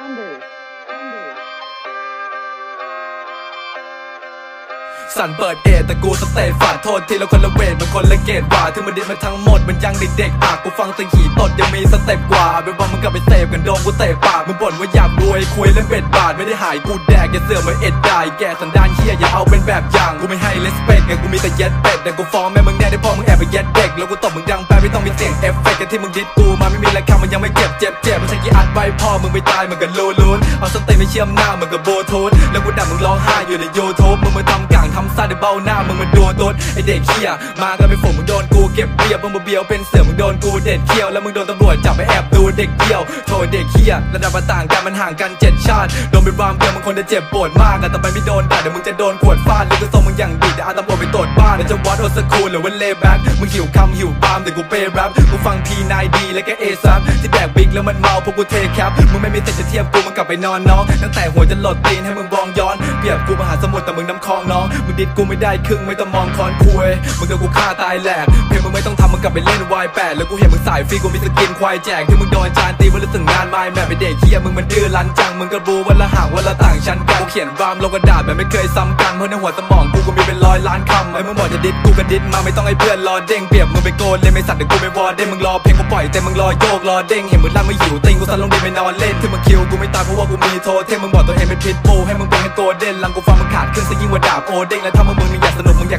Hungary สั่นเปิดเอทแต่กูสเตตฝาดโทษทีละคนละเวทมันคนละเกตว่าถึงมันดินมาทั้งหมดมันยังเด็กๆอะกูฟังแตะหีตดยังมีสเต็ปกว่าเป็นว่ามึงกลับไปเสพกันโดนกูเตะปากมึงบ่นว่าอยากรวยคุยเล่นเบ็ดบาทไม่ได้หายกูแดกอย่าเสือกมาเอ็ดได้แกสันดานเฮียอย่าเอาเป็นแบบอย่างกูไม่ให้เลสเปกไงกูมีแต่เย็ดเป็ดแต่กูฟ้องแม่มึงแน่ได้พอมึงแอบไปเย็ดเด็กแล้วกูตบมึงดังไปไม่ต้องมีเสียงเอฟเฟกต์กันที่มึงดิดกูมาไม่มีราคามันยังไม่เจ็บเจ็บเจ็บมันใช้กี่อัดไว้พ่อมึงไม่ตายมึงก็รู้ลุ้นเอาสเตย์ไม่เชื่อมหน้ามึงก็โบทูธแล้วกูด่ามึงร้องไห้อยู่ในยูทูบมึงมาทำกลางทำซ่าในเบ้าหน้ามึงมันโดนตดไอเด็กเฮียมากันเป็นฝูงมึงโดนกูเก็บเรียบมึงมาเบียวเป็นเสือมึงโดนกูเด็ดเขี้ยวแล้วมึงโดนตำรวจจับไปแอบดูเด็กเดียวโทษเด็กเฮียระดับต่างกันมันห่างกันเจ็ดชาติโดนเป็นวามเดียวมึงคนจะเจ็บปวดมากอะแต่ไปไม่โดนด่าเดี๋ยวมึงจะโดนขวดฟาดหรือก็ส่งมึงอย่างดีแต่อาตำรวจไปตรวจ บ้านแล้วจะวัดโอสคูลหรือว่าเลแบ็คมึงหิวคำหิวปามแต่กูเปย์แรปกูฟังพีนายดีและก็เอซับที่แดกบิ๊กแล้วมันเมาพวกกูเทแคปมึงไม่มีสิทธิ์จะเทียบกูมึงกลับไปนอนน้องตั้งแต่หัวจะหลดตีนให้มึงบองย้อนเปรียบกูมหาสมุทรแต่มึงน้ำคลองน้องมึงดิดกูไม่ได้ครึ่งไม่ต้องมองคอนคุยมึงกับกูฆ่าตายแหลกเพลงมึงไม่ต้องทำมึงกลับไปเล่นวายแปดแล้วกูเห็นมึงสายฟรีกูมีสกินควายแจกที่มึงโดนจานตีมันรู้สึกงานไม่แม่ไปเด็กเฮียมึงมันดื้อรั้นจังมึงก็รู้วันละห่างวันละต่างชั้นกันกูเขียนรามลงกระดาษแบบไม่เคยซ้ำกันเพราะในหัวสมองกูก็มีเป็นร้อยล้านคำไอ้มึงบอกจะดิดกูก็ดิดมาไม่ต้องให้เพื่อนรอเด้งเปรียบมึงไปโกนเลยไม่สัตว์เดี๋ยวกูไปวอเด้งมึงรอเพลงกูปล่อยแต่มึงรอโยกรอเด้งเห็นมึงลั่นไม่หิวติงกูสั่นลงดินไปนอนเล่นที่มึงคิวกูไม่ตายเพราะว่ากูมีโทเทมมึงบอกตัวเองเป็นพิษบูให้มึงเป็นโกเด้นหลังกูฟังมึงขาดขึ้นซะยิ่งกว่าดาบโอเด้งแล้วถ้ามึงมึงอยากสนุกมึงอยาก